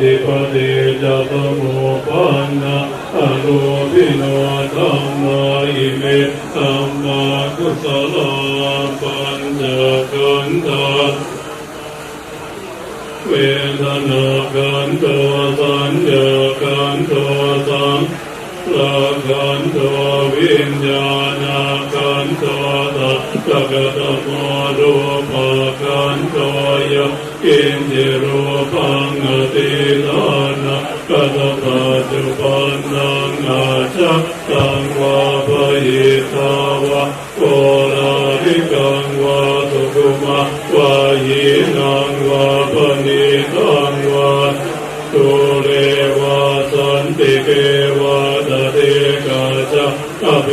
ธิปติจัตโมปันนะอโรปิโนธัมมาอิเมธัมมากุศลาปัญจกันตาเวทนากันโตสัญญากันโตสังลากันโตวิญญาณกันโตตัสสะกะต รูปกันโตยะกินจิรูปังอติลานะกัตปัจจุปันนังอาจักตังวาปยิตาวะโกราริกังวาตุกุมะวายินังวาปนิตั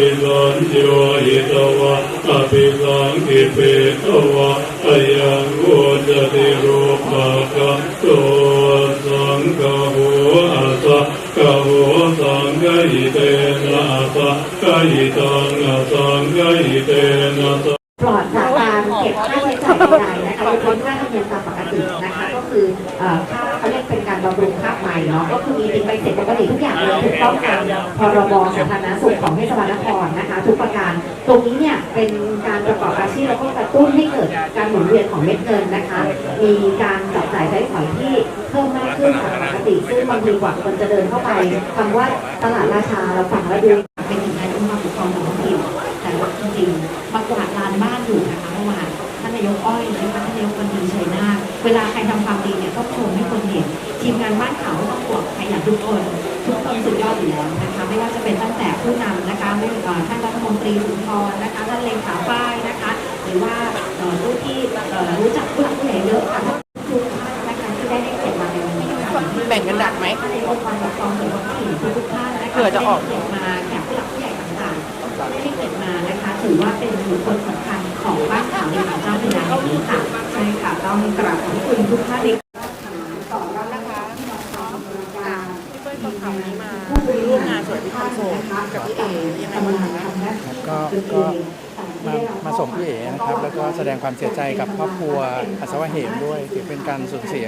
อภิสัญโยหิตวะอภิสังกิเปตวะอายังโวจติรูปะคะโตสังฆโหอาสะกะโหสังฆอิเตนะอาสะกะอิตังอาสังฆอิเตนะสะปลอดจากการเก็บค่าใช้จ่ายใดๆนะคะยกเว้นค่าธรรมเนียมตามปกตินะคะก็คือค่าเขาเรียกเป็นการบำรุงค่า เนาะก็คือมีติดใบเสร็จปกติทุกอย่างเลยถูกต้องตามพรบสาธารณสุขของเทศบาลนครนะคะ ทุกประการ ตรงนี้เนี่ยเป็นการประกอบอาชีพแล้วก็กระตุ้นให้เกิดการหมุนเวียนของเม็ดเงินนะคะ มีการจับจ่ายใช้สอยที่เพิ่มมากขึ้นจากปกติซึ่งบางทีกว่าคนจะเดินเข้าไปคำว่าตลาดราชาเราฟังแล้วดูเป็นถึงนายกองค์กรปกครองท้องถิ่นแต่ว่าจริงๆมากวาดลานบ้านอยู่นะคะเมื่อวานท่านนายกอ้อยนะคะท่านนายกวันดีชัยนาเวลาใครทำความดีเนี่ยต้องชมให้คนเห็น ทีมงานบ้านเขาต้องบอกขยันทุกคนทุกคนสุดยอดอยู่แล้วนะคะไม่ว่าจะเป็นตั้งแต่ผู้นำนะคะไม่ว่าท่านรัฐมนตรีสุนทรนะคะท่านเลขาป้ายนะคะ หรือว่าเอ่อผู้ที่เอ่อรู้จักผู้หลักผู้ใหญ่เยอะค่ะทุกท่านนะคะที่ได้ให้เกียรติมาในวันนี้นะคะแบ่งกันดักไหมท่านนายกองค์กรปกครองส่วนท้องถิ่นทุกๆท่านนะคะเผื่อจะออกได้ให้เกียรติมาแขกผู้หลักผู้ใหญ่ต่างๆได้ให้เกียรติมานะคะถือว่าเป็นบุคคลสำคัญของบ้านขาวในของเจ้าพระยาแห่งนี้ค่ะใช่ค่ะต้องกราบขอบคุณทุกท่านในต่อแล้วนะคะที่มาทำบริการ พี่เปิ้ลต้อง ข่าวนี้มาผู้บริร่วมงานสวยพิธามโศกกับพี่เอ๋ยังไงบ้างคะทำหน้าที่ก็ก็มามาส่งพี่เอ๋นะครับ แล้วก็แสดงความเสียใจกับครอบครัวอัศวะเหมด้วยถือเป็นการสูญเสีย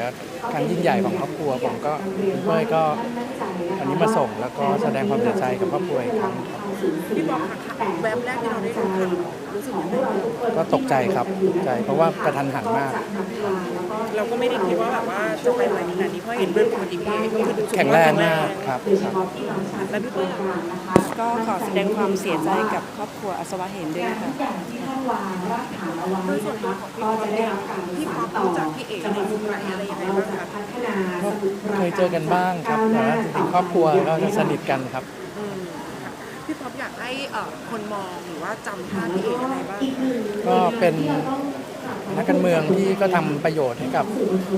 ครั้งยิ่งใหญ่ของครอบครัวผมก็พี่เป้ยก็ อันนี้มาส่งแล้วก็แสดงความเสียใจกับครอบครัวอีกครั้งครับ พี่บอกค่ะแวบแรกที่เราได้ดูข่าวรู้สึกยังไงบ้างก็ตกใจครับตกใจเพราะว่ากระทันหันมาก เราก็ไม่ได้คิดว่าแบบว่าจะไปไหวขนาดนี้เพราะเห็นเรื่องคนอีพีก็คือดูสุขภาพแข็งแรงมากครับครับแล้วพี่เปิ้ลก็ขอแสดงความเสียใจกับครอบครัวอัศวะเหมด้วยนะคะที่ท่านวางรากฐานเอาไว้นะคะก็จะได้รับการพี่สาป๊อรปต่อรู้จักพี่เอ๋กำลังในมุมุมมงานอะไรยังขไงองเราบ้างจะคะพัฒนาก็สมุทรปราเคยเจอกันบ้างครับแต่ว่าจริงๆครอบครัวก็จะสนิทกันครับอืมค่ะ พี่ป๊อปอยากให้เอ่อคนมองหรือว่าจำภาพพี่เอ๋ยังไงบ้างก็เป็นนักการเมืองที่ก็ทำประโยชน์ให้กับ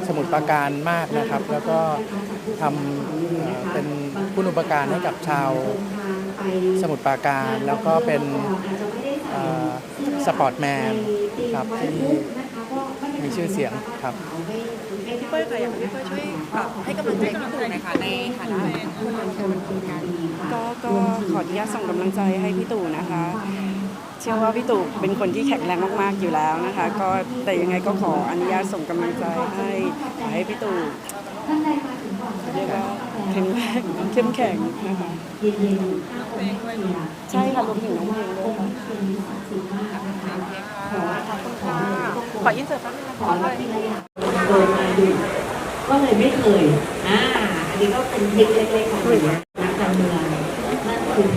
สมุทรปราการมากนะครับ แล้วก็ทำเอ่อเป็นคุณอุปการให้กับชาวสมุทรปราการ แล้วก็เป็นเอ่อสปอร์ตแมนครับที่ มีชื่อเสียงครับ พี่เป้ยค่ะอยากให้พี่เป้ยช่วยปรับให้กำลังใจพี่ตู่หน่อยค่ะในฐานะผู้นคนการก็ก็ขออนุญาตส่งกำลังใจให้พี่ตู่นะคะ เชื่อว่าพี่ตู่เป็นคนที่แข็งแรงมากๆอยู่แล้วนะคะ ก็แต่ยังไงก็ขออนุญาตส่งกำลังใจให้ขอให้พี่ตู่เรียกว่าแข็งแรงเข้มแข็งนะคะใช่ค่ะรวมถึงน้องเพลงด้วยขอยินเสิร์ตแป๊บนึงนะขอรับทีละอย่างโดยมาดูก็เลยไม่เคยอ่าอันนี้ก็เป็นทริคเล็กๆของนักการเมืองนั่นคือ